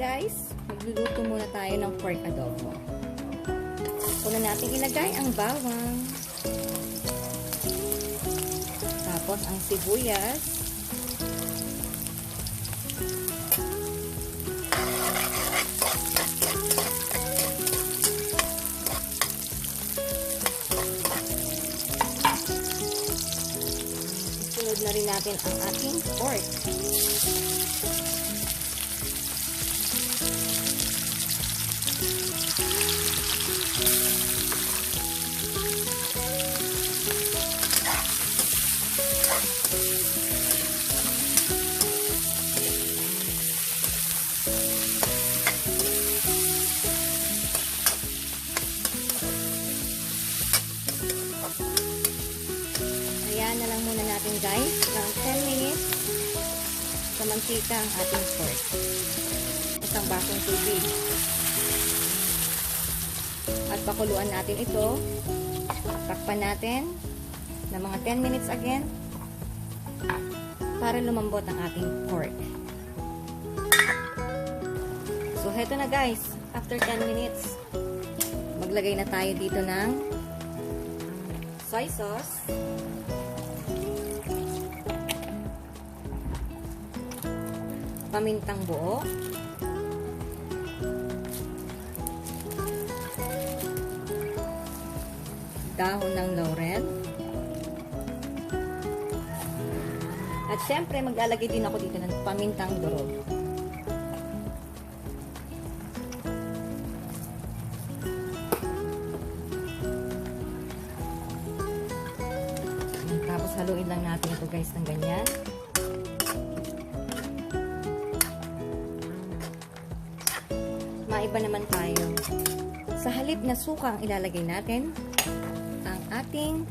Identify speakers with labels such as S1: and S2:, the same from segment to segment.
S1: guys, magluluto muna tayo ng pork adobo. Una natin ilagay ang bawang. Tapos ang sibuyas. Sunod na rin natin ang ating pork. Natin guys ng 10 minutes sa mantika ang ating pork. Isang basong tubig. At pakuluan natin ito. Takpan natin ng mga 10 minutes again para lumambot ang ating pork. So, heto na guys. After 10 minutes, maglagay na tayo dito ng soy sauce. Pamintang buo. Dahon ng laurel. At syempre, maglalagay din ako dito ng pamintang durog. Tapos haluin lang natin ito guys ng ganyan. Maiba naman tayo. Sa halip na suka ang ilalagay natin, ang ating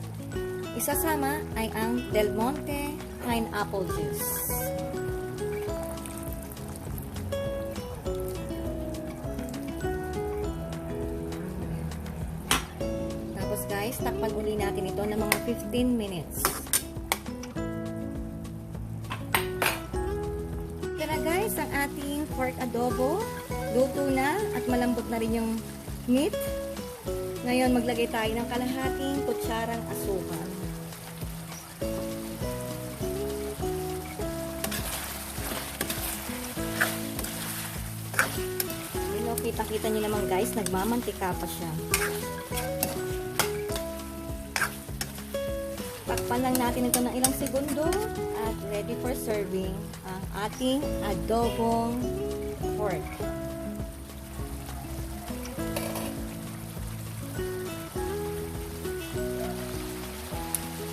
S1: isasama ay ang Del Monte Pineapple Juice. Tapos guys, takpan uli natin ito ng mga 15 minutes. Ito guys, ang ating pork adobo. Luto na at malambot na rin yung meat. Ngayon, maglagay tayo ng kalahating kutsarang asukal. Kita-kita nyo naman guys, nagmamantika pa siya. Takpan lang natin ito ng ilang segundo at ready for serving ang ating adobong pork.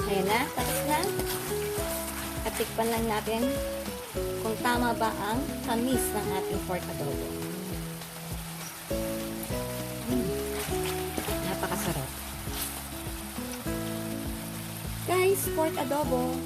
S1: Ayan na, tapos na. At tikpan lang natin kung tama ba ang tamis ng ating pork adobo. Mm. Napakasarap. Guys, pork adobo,